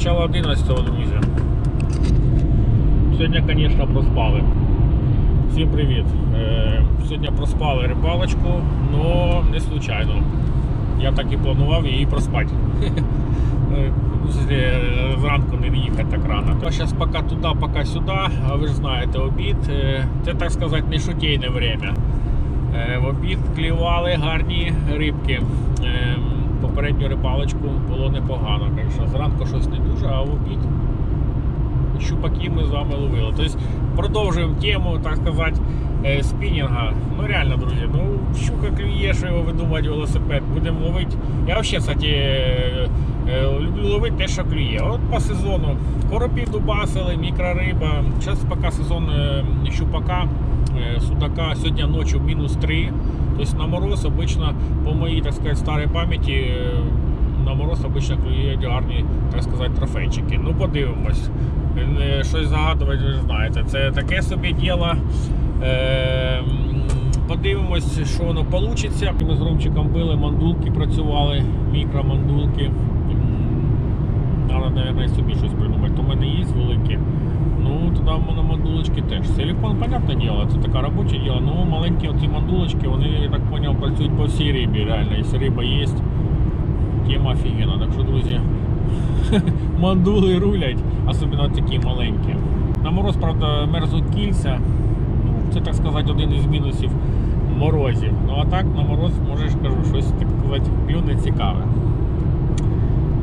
Начало 11 друзі. Сьогодні, звісно, проспали. Всім привіт. Е, Сьогодні проспали рибалочку, але не случайно. Я так і планував її проспати. Зранку не їхати так рано. То зараз поки туди, поки сюди, а ви ж знаєте, обід. е, Це так сказати не шутейне время. В обід клювали гарні рибки. Попередню рибалочку було непогано. Так що зранку щось не дуже, а в обід щупаки ми з вами ловили. Тобто продовжуємо тему, так сказати, е, спінінга. Ну реально, друзі, ну щука клює, що його видумати велосипед. Будемо ловити. Я взагалі, кстати, е, е, люблю ловити те, що клює. От по сезону коропів дубасили, мікрориба. Зараз поки сезон щупака, судака, сьогодні ночі мінус 3. Тобто на мороз обично, по моїй, так сказати, старій пам'яті, е, на мороз обично клюють гарні, так сказати, трофейчики. Ну, подивимось. Щось загадувати, ви знаєте. Це таке собі діло. Е, Подивимось, що воно вийде. Ми з Ромчиком били, мандулки працювали, мікромандулки. Треба, мабуть, собі щось придумати. То мене є великі. Ну, тоді на мандулочки теж. Силикон, понятне діло, це таке робоче діло. Ну, маленькі оці мандулочки, вони, я так зрозумів, працюють по всій рибі. Реально, якщо риба є, тема офігенна. Так що, друзі, мандули рулять, особливо такі маленькі. На мороз, правда, мерзнуть кільця. Ну, це так сказати один із мінусів морозів. Ну а так на мороз можеш кажу, щось так сказати клюне цікаве.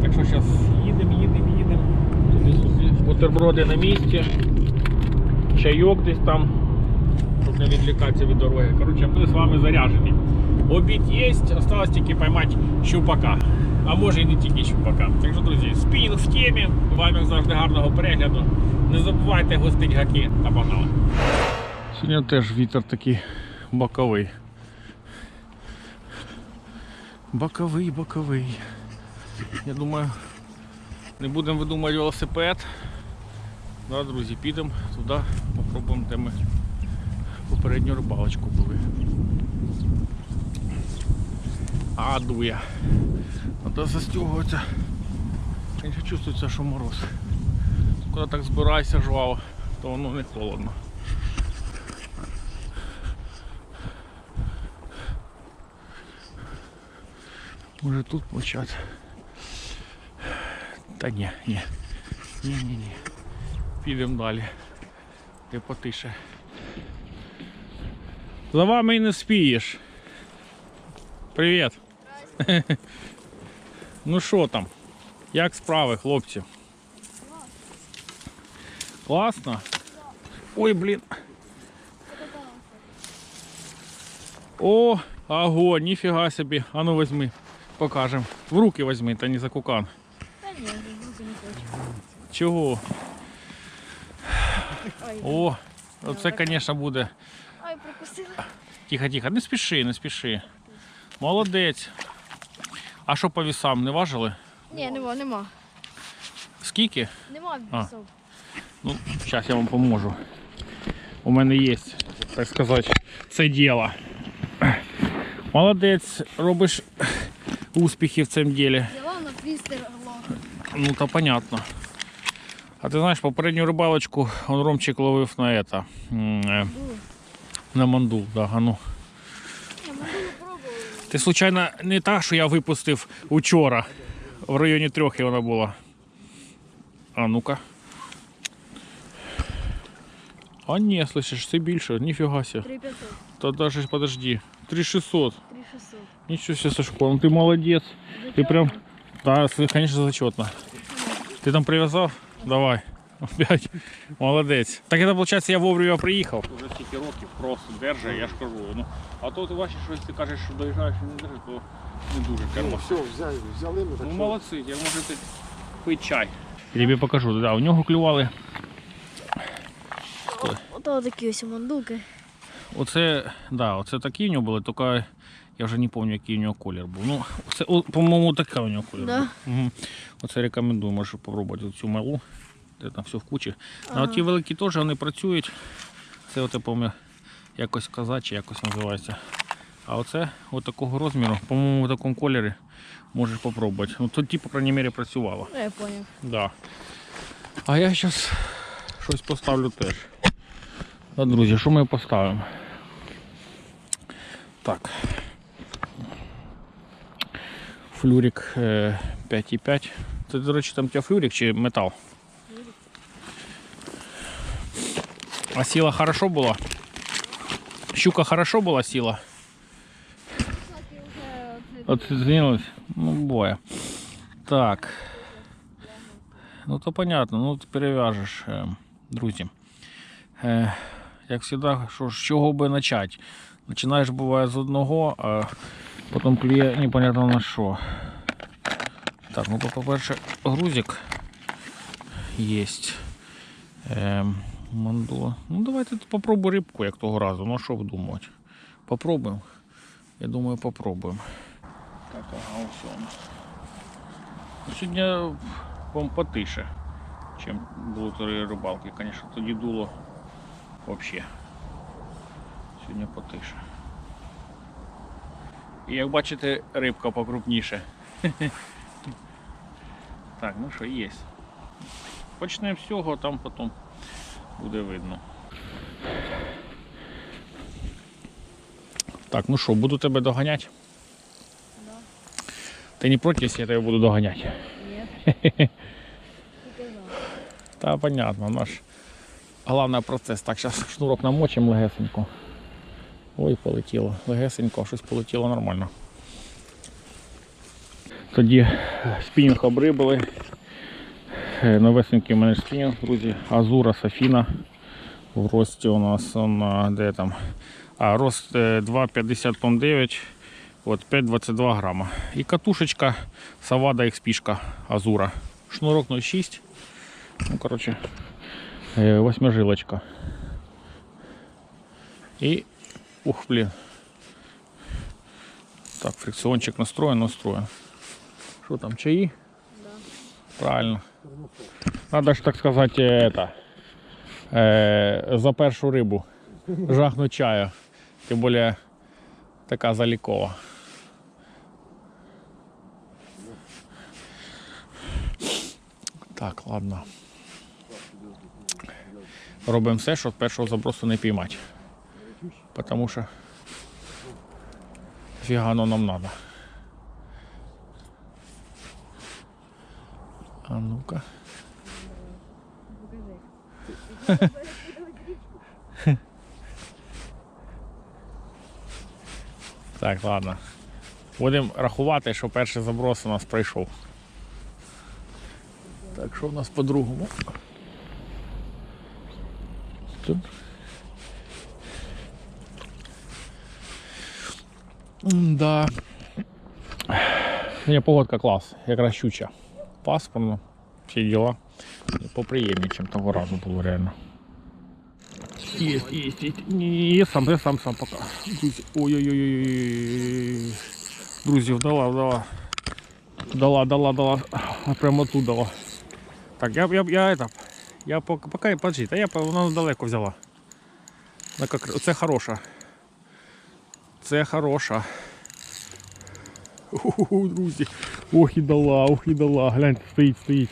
Так що зараз їдемо. Бутерброди на місці. Чайок десь там, щоб не відлікатися від дороги. Коротше, ми з вами заряжені. Обід є, осталось тільки поймати щупака. А може і не тільки щупака. Так що, друзі, спінінг в темі. Вам як завжди гарного перегляду. Не забувайте гостить гаки та погнали. Сьогодні теж вітер такий боковий. Боковий, боковий. Я думаю, не будемо видумувати велосипед. Да, друзі, підемо туди, попробуємо, де ми попередню рибалочку були. А, дує. Треба застягуватися. Конечно, чувствується, що мороз. Коли так збираєшся жваво, то воно не холодно. Може тут почати. Та ні, ні. Ні, ні, ні. Підемо далі. Де потише. За вами і не спієш. Привіт. Ну що там? Як справи, хлопці? Класно? Ой, блін. О, огонь, ніфіга собі. А ну возьми, покажем. В руки возьми, та не за кукан. Та ні, бути не хочу. Чого? О, оце, звісно, буде. Ой, прикусила. Тихо, тихо, не спіши, не спіши. Молодець. А що по вісам, не важили? Ні, нема, нема. Скільки? Нема вісов. Ну, зараз я вам поможу. У мене є, так сказати, це діло. Молодець, робиш успіхи в цьому ділі. Взяла на твістер лох. Ну, то понятно. А ти знаєш, попередню рибалочку он Ромчик ловив на это, м, е, Було. на мандул. Да, а ну. Я можу пробувала. Ти случайно не та, що я випустив учора. В районі трьох вона була. А ну-ка. А ні, слышиш, це більше, ніфіга ся. 3500, Та даже ж подожди. 3600. 3600. Ничего себе, Сашко, ну ты молодец. Ты прям, да, с- конечно, зачетно. Ты там привязал? Давай. Опять. Молодець. Так это, получается, я вовремя приїхав. Уже стільки років просто держи, я ж кажу. Ну, а то ти бачиш, що ти кажеш, що доїжджаєш і не держиш, то не дуже Ну, все, взяли, взяли ми так Ну що- молодці, як можете пити чай. Я тобі покажу, да, у нього клювали. Ото такі ось мандуки. Оце, да, оце такі у нього були, тільки я вже не пам'ятаю, який у нього колір був. Ну, це, по-моєму, така у нього колір Да? був. Угу. Оце рекомендую, можеш попробувати цю малу. Де там все в кучі. А Ага. от ті великі теж вони працюють. Це я пам'ятаю, якось казачі, якось називається. А оце от такого розміру, по-моєму, в такому кольорі можеш попробувати. Ну, тоді, по крайній мірі, працювало. Ну, я поняв. Да. А я зараз щось поставлю теж. Да, друзі, що ми поставимо? Так. Флюрик е, 5,5. Це, до речі, там у тебе флюрик чи метал? А сила хорошо була? Щука хорошо була сила? Вже Оцінилось? Ну, боя. Так. Ну то понятно, ну ти перев'яжеш, е, друзі. Е, як завжди, з чого би почати? Починаєш буває з одного, а потім клює непонятно на що. Так, ну по-перше, грузик є. Е, мандула. Ну давайте попробуй рибку, як того разу. Ну що вдумувати? Попробуємо. Я думаю, попробуємо. Так, ага, у нас. Ну, Сьогодні вам потише, чим було три рибалки. Звісно, тоді дуло взагалі. Сьогодні потише. І як бачите, рибка покрупніше. Так, ну що, є. Почнемо з цього, а там потім буде видно. Так, ну що, буду тебе доганяти? Да. Ти не проти, якщо я тебе буду доганяти? Ні. Та понятно, наш головний процес. Так, зараз шнурок намочимо легесенько. Ой, полетіло. Легесенько, щось полетіло нормально. Тоді е, спінінг обрибили. Е, Новесенький у мене спінінг, друзі. Азура Софіна. В рості у нас на де там. А, рост е, 2,50 тонн 9. От 5,22 грама. І катушечка Савада XP Азура. Шнурок 0,6. Ну, короче, э, восьмижилочка. И, ух, блин. Так, фрикциончик настроен, настроен. Что там, чаи? Да. Правильно. Надо ж, так сказать, э, это, э, за першу рибу жахнуть чаю. Тим більше така залікова. Так, ладно. Робимо все, щоб першого забросу не піймати. Тому що фігано нам треба. А ну-ка. Так, ладно. Будемо рахувати, що перший заброс у нас пройшов. Так, що в нас по-другому? Тут. Да. Ні, погодка клас, якраз щуча. Пасмурно, всі діла. Поприємніше, ніж того разу було реально. Есть, есть. Не, я сам, я сам, сам пока. Ой-ой-ой. Друзі, вдала, вдала. Дала, дала, дала. Прямо тут дала. Так, я, я, я это, я пока, подожди, та я вона далеко взяла. Це хороша. Це хороша. Уху, друзі. Ох і дала, ох і дала. Гляньте, стоїть, стоїть.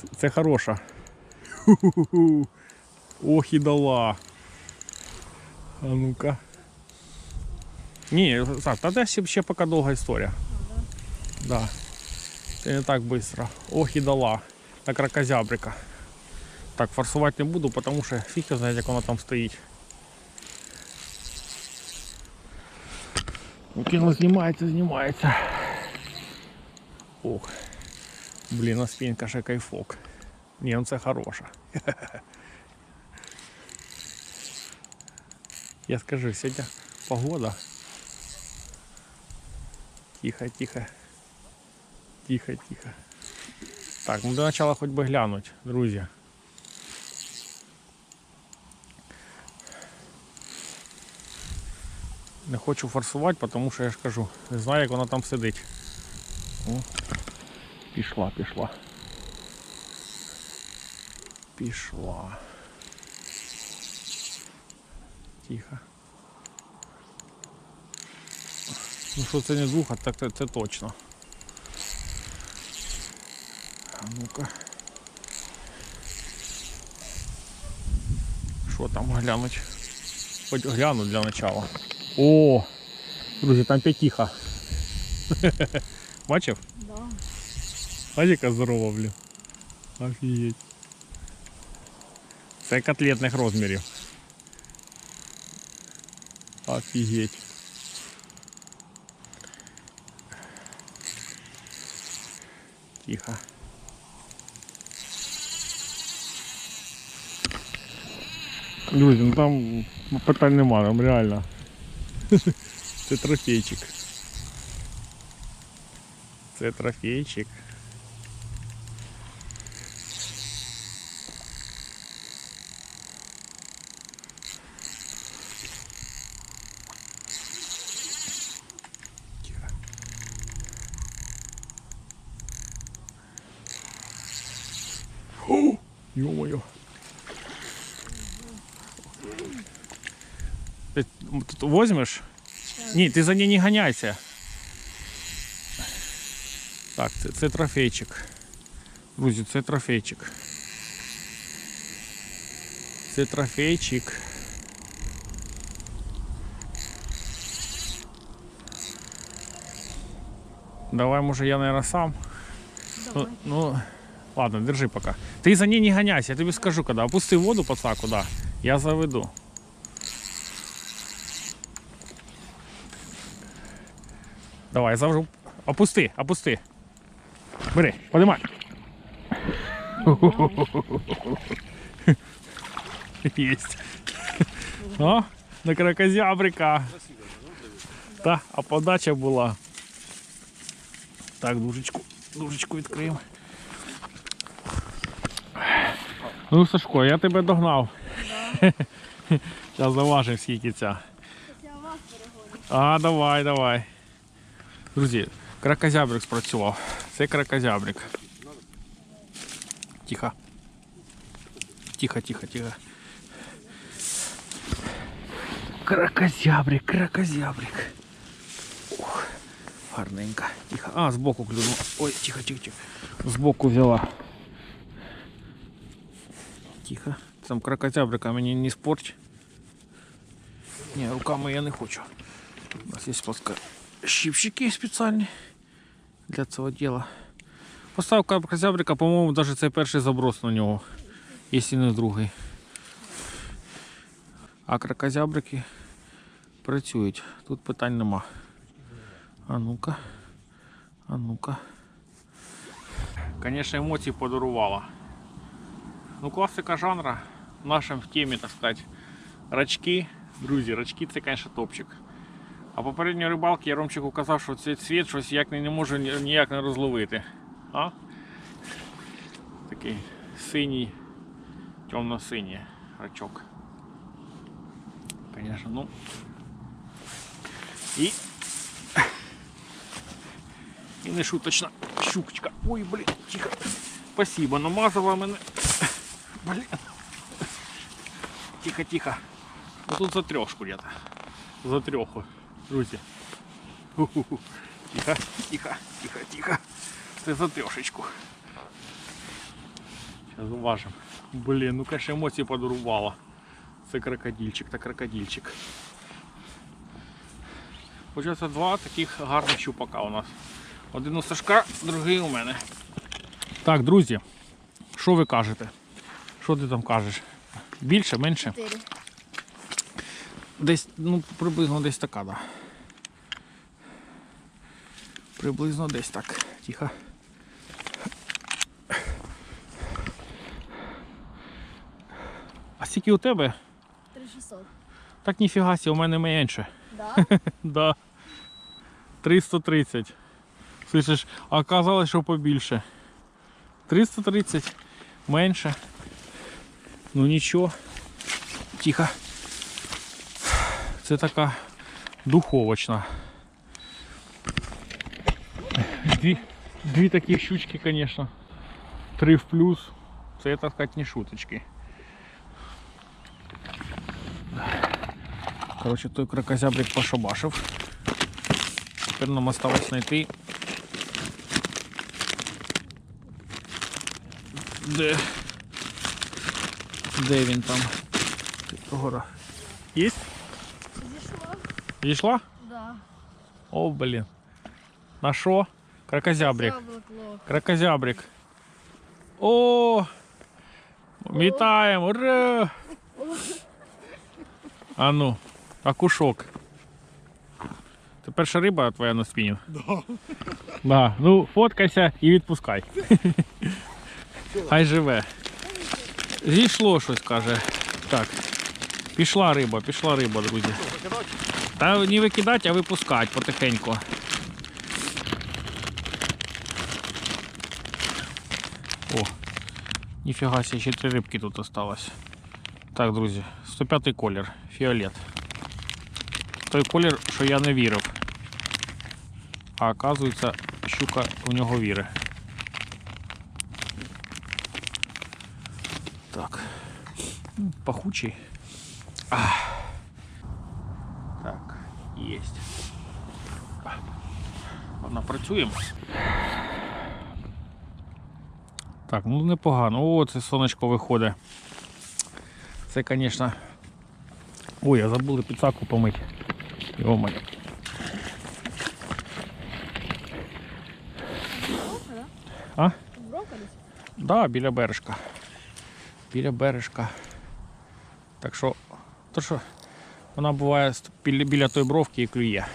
Це- Це хороша. Ху-ху-ху. Ох і дала. А ну-ка. Ні, так, тоді ще, ще поки довга історія. Да. Це не так швидко. Ох і дала. На кракозябрика. Так, форсувати не буду, тому що фіг його знає, як вона там стоїть. Окинула, знімається, знімається. Ох. Блін, а спинка ще кайфок. Ні, ну це хороша. Я скажу, сегодня погода. Тихо, тихо. Тихо, тихо. Так, ну для начала хоть бы глянуть, друзья. Не хочу форсувати, тому що я ж кажу, не знаю, як вона там сидить. О, пішла, пішла. Пішла. Тихо. Ну що це не двуха, так це, це точно. А ну-ка. Що там глянуть? Хоч гляну для начала. О! Друзі, там п'ятіха. Бачив? Да. Бачиш, яка здорова, блін. Офігеть. Це котлетних розмірів. Офігеть. Тихо. Друзі, ну там питань нема, там реально. Це трофейчик. Це трофейчик. Тихо. О, Ё-моё. Ти тут возьмеш? Ні, ти за ній не ганяйся. Так, це, це трофейчик. Друзі, це трофейчик. Це трофейчик. Давай, може, я, наверное, сам. Ну, Давай. ну, ладно, держи пока. Ты за ней не гоняйся, я тебе скажу, когда. Опусти воду по саку, да. Я заведу. Давай, завжу. Опусти, опусти. Бери, подимай. Есть. О, на кракозябрика. Та, а подача була. Так, дужечку, дужечку відкриємо. Ну, Сашко, я тебе догнав. Зараз заважив скільки ця. А, давай, давай. Друзі, кракозябрик спрацював. Це кракозябрик. Тихо. Тихо, тихо, тихо. Кракозябрик, кракозябрик. Ох, гарненько. Тихо. А, збоку клюнув. Ой, тихо, тихо, тихо. Збоку взяла. Тихо. Там кракозябрика мені не спорч. Ні, руками я не хочу. У нас є плоска Щипчики спеціальні для цього діла. Поставка кракозябрика, по-моєму, навіть це перший заброс на нього, якщо не другий. А кракозябрики працюють. Тут питань нема. А ну-ка. А ну-ка. Звісно, емоції подарувала. Ну, класика жанра в нашому в темі, так сказати, рачки. Друзі, рачки це, звісно, топчик. А попередньої рибалки я Ромчику казав, що цей цвіт щось як не, можу ніяк не розловити. А? Такий синій, темно-синій рачок. Звісно, ну. І. І не шуточна щукочка. Ой, блін, тихо. Спасибо, намазала мене. Блін. Тихо, тихо. Ну тут за трьошку где-то. За трьоху, друзі. Тихо, тихо, тихо, тихо. Це за трьошечку. Зараз уважимо. Блін, ну конечно емоції подарувало. Це крокодильчик та крокодильчик. Получається два таких гарних щупака у нас. Один у Сашка, другий у мене. Так, друзі, що ви кажете? Що ти там кажеш? Більше, менше? Чотири. Десь, ну, приблизно десь така, да. Приблизно десь так. Тихо. А скільки у тебе? Три шістсот. Так ніфіга сі, у мене менше. Да? Да. 330. Слышиш, а оказалось, що побільше. 330 менше. Ну нічого. Тихо. Це така духовочна. Дві, дві такі щучки, звісно. Три в плюс. Це, так сказати, не шуточки. Короче, той кракозябрик пошабашив. Тепер нам осталось знайти Де? Де він там? Гора. Є? Зійшло? Зійшла? Да. О, блін. На що? Кракозябрик. Яблуко. Кракозябрик. О! Вітаємо! Ура! А ну, акушок. Це перша риба твоя на спінінг? Да. Да. Ну, фоткайся і відпускай. Хай живе. Зійшло щось, каже. Так. Пішла риба, пішла риба, друзі. Та не викидати, а випускати потихеньку. О, ніфіга себе, ще три рибки тут осталось. Так, друзі, 105-й колір, фіолет. Той колір, що я не вірив. А оказується, щука у нього віри. Так. Пахучий. Ах. Так, єсть. Вона працює. Так, ну непогано. О, це сонечко виходить. Це, звісно. Ой, я забули підсаку помити. Йо-моє. А? Бровка? Да, біля бережка. Біля бережка. Так що, то що, вона буває біля, біля тої бровки і клює.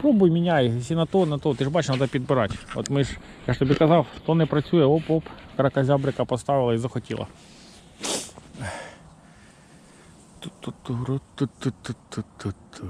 Пробуй міняй, якщо на то, на то, ти ж бачиш, треба підбирати. От ми ж, я ж тобі казав, то не працює, оп-оп, кракозябрика поставила і захотіла. Ту-ту-ту-ру-ту-ту-ту-ту-ту.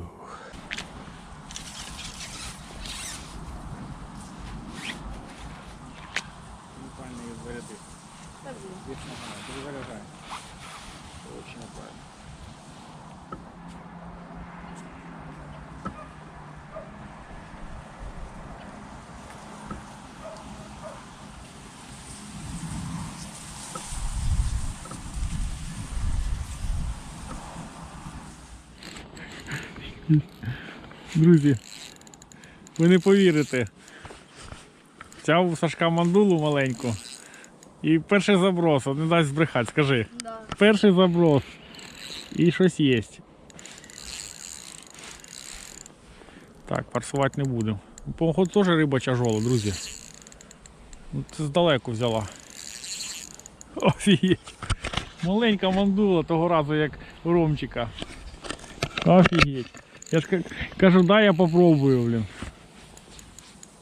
Друзі, ви не повірите. Взяв у Сашка мандулу маленьку. І перший заброс, от не дасть збрехати, скажи. Да. Перший заброс. І щось є. Так, парсувати не будемо. Походу теж риба тяжола, друзі. Ну, Це здалеку взяла. Офігеть. Маленька мандула того разу, як у Ромчика. Офігеть. Я ж кажу, дай я попробую, блін.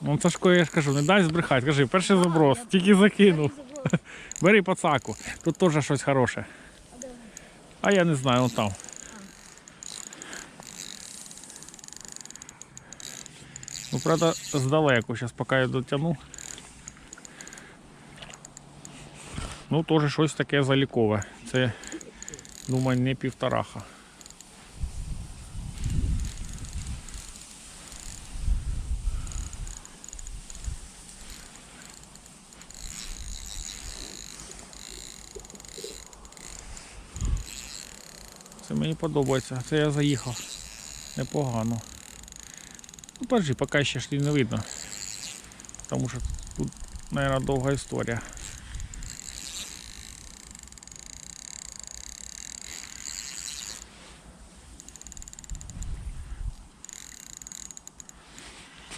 Ну, Сашко, я ж кажу, не дай збрехати. Скажи, перший заброс, тільки закинув. Бери пацаку, тут теж щось хороше. А? А я не знаю, он там. Ну, правда, здалеку, зараз поки я дотягну. Ну, теж щось таке залікове. Це, думаю, не півтораха. Подобається. Це я заїхав. Непогано. Ну, подожди, поки ще ж не видно. Тому що тут, мабуть, довга історія.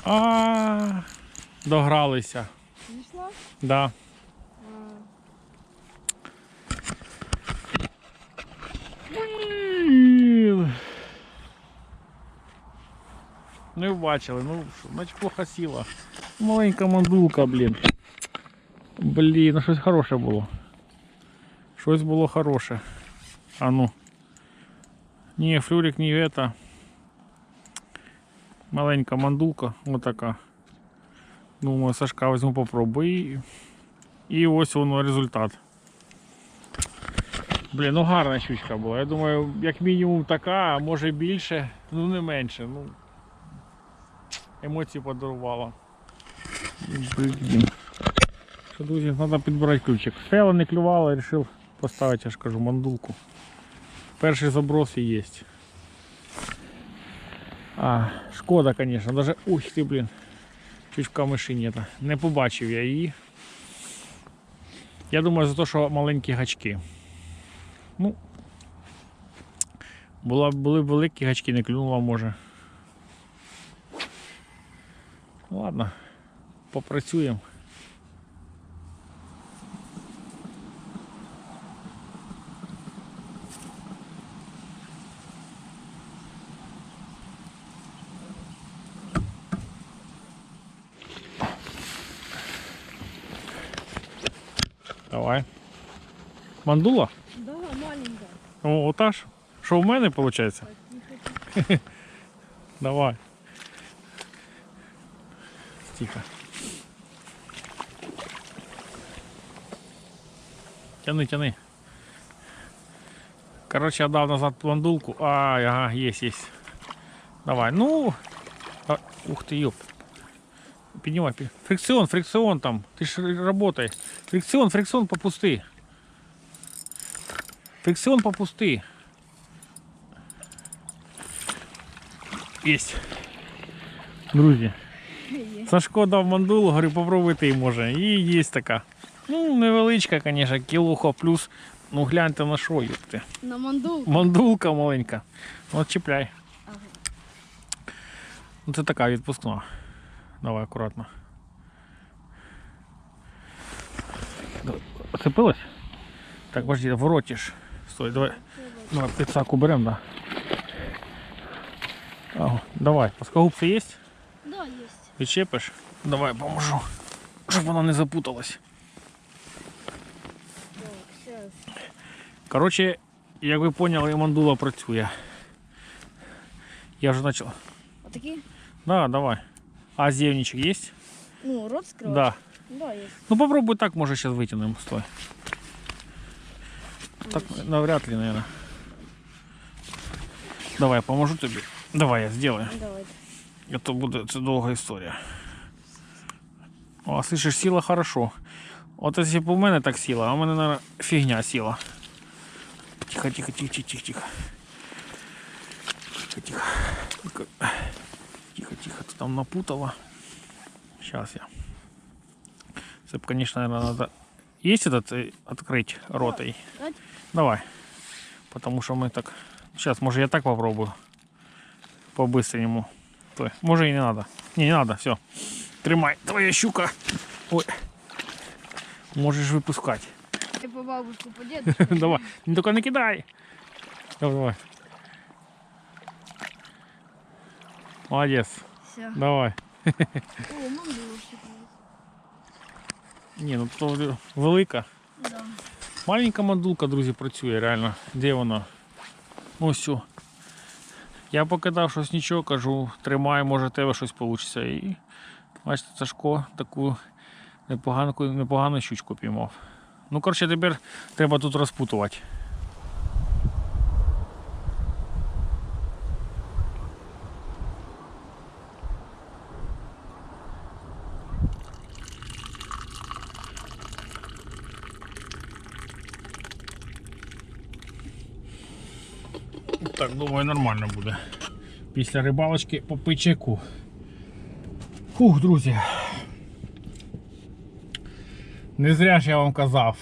А, догралися. Зійшла? Да. Не бачили, ну значить плохо сіла. Маленька мандулка, блін. Блін, ну щось хороше було. Щось було хороше. А ну. Ні, флюрик, ні это. Маленька мандулка, отака. Думаю, Сашка візьму попробую. І, і ось воно результат. Блін, ну гарна щучка була. Я думаю, як мінімум така, а може більше, ну не менше. Ну, емоції подарувала. Блін. Що, друзі, треба підбирати ключик. Фела не клювала, вирішив поставити, я ж кажу, мандулку. Перший заброс і є. А, шкода, звісно, даже. Ух ти, блін. Чуть в камишині. та. Не побачив я її. Я думаю, за те, що маленькі гачки. Ну, були б великі гачки, не клюнула може. Ладно, попрацюємо. Давай. Мандула? Да, маленькая. О, ота ж. Що в мене виходить? Давай. Тихо. Тяни, тяни. Короче, отдав назад мандулку. Ай, ага, есть, есть. Давай, ну. А, ух ты, ёп. Поднимай. Фрикцион, фрикцион там. Ты ж работай. Фрикцион, фрикцион попусти. Фрикцион попусти. Есть. Друзі. Сашко дав мандулу, говорю, попробуйте і може. І є така. Ну, невеличка, звісно, кілуха плюс. Ну гляньте на що, юпти. На мандул. Мандулка маленька. От чіпляй. Ага. Ну це така відпускна. Давай акуратно. Оцепилась? Так, подожди, воротиш. Стой, давай. Давай пиццаку берем, да. Ага, давай, плоскогубцы есть? Да, есть. Відчепиш? Давай поможу. Щоб вона не запуталась. Так, сейчас. Коротше, як ви поняли, мандула працює. Я вже почав. А такие? Да, давай. А зевничек есть? Ну, рот скрывать? Да. Да, есть. Ну попробуй так, може сейчас вытянем. Стой. Так Есть. навряд ли, наверное. Давай, я поможу тобі. Давай, я сделаю. Давай. Это буде це довга історія. О, слышиш, сіла хорошо. От якщо б у мене так сіла, а у мене, наверное, фігня сіла. Тихо, тихо, тихо, тихо, тихо, тихо. Тихо, тихо. Тихо, тихо, тихо, ти там напутала. Сейчас я. Це б, конечно, наверное, надо... Есть этот э, открыть ротой? Дать? Давай. Потому что мы так... Сейчас, может, я так попробую. По-быстренькому. Стой. Може і не надо. Не, не надо, все. Тримай, твоя щука. Ой. Можеш випускати. Ты по бабушку, по дедушку. давай. Не тільки не кидай. Давай, давай. Молодець. Все. Давай. О, мандул щипнулась. Ні, ну то велика. Да. Маленька мандулка, друзі, працює реально. Де вона? Ось все. Я покидав щось нічого, кажу, тримай, може тебе щось вийде. І бачите, Сашко таку непогану, непогану щучку піймав. Ну, коротше, тепер треба тут розпутувати. Так, думаю, нормально буде. Після рибалочки по пичаку. Фух, друзі. Не зря ж я вам казав.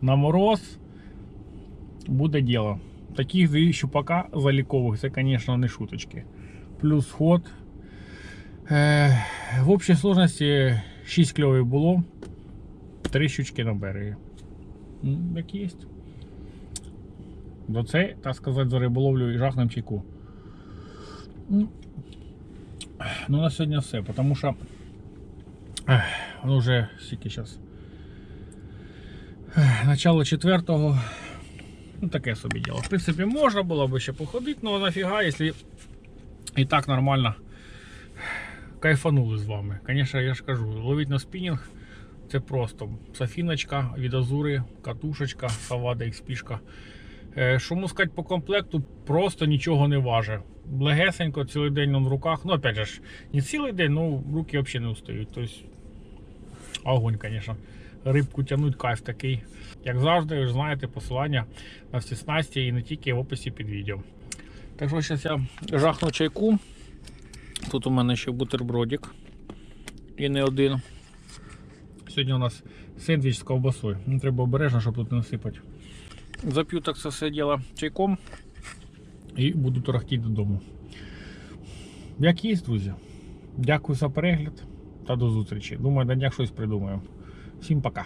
На мороз буде діло. Таких дві щупака залікових, це, звісно, не шуточки. Плюс ход. Е, в общій сложності 6 кльовів було. 3 щучки на берегі. Як є. До це, так сказати, за риболовлю і жахнем чайку. Ну, ну, на сьогодні все, тому що ну, вже скільки зараз. Начало четвертого. Ну, таке собі діло. В принципі, можна було б ще походити, але нафіга, якщо і так нормально кайфанули з вами. Звісно, я ж кажу, ловить на спінінг це просто софіночка від Азури, катушечка, Савада XP. Е, Що можу сказати по комплекту, просто нічого не важить. Легесенько, цілий день он в руках. Ну, опять же, не цілий день, ну руки взагалі не устають. Тобто, огонь, звісно. Рибку тягнуть кайф такий. Як завжди, ви ж знаєте, посилання на всі снасті і не тільки в описі під відео. Так що зараз я жахну чайку. Тут у мене ще бутербродик. І не один. Сьогодні у нас сендвіч з ковбасою. Ну, треба обережно, щоб тут не насипати. Зап'ю так це все діло чайком і буду торохтіти додому. Як є, друзі. Дякую за перегляд та до зустрічі. Думаю, на днях щось придумаю. Всім пока.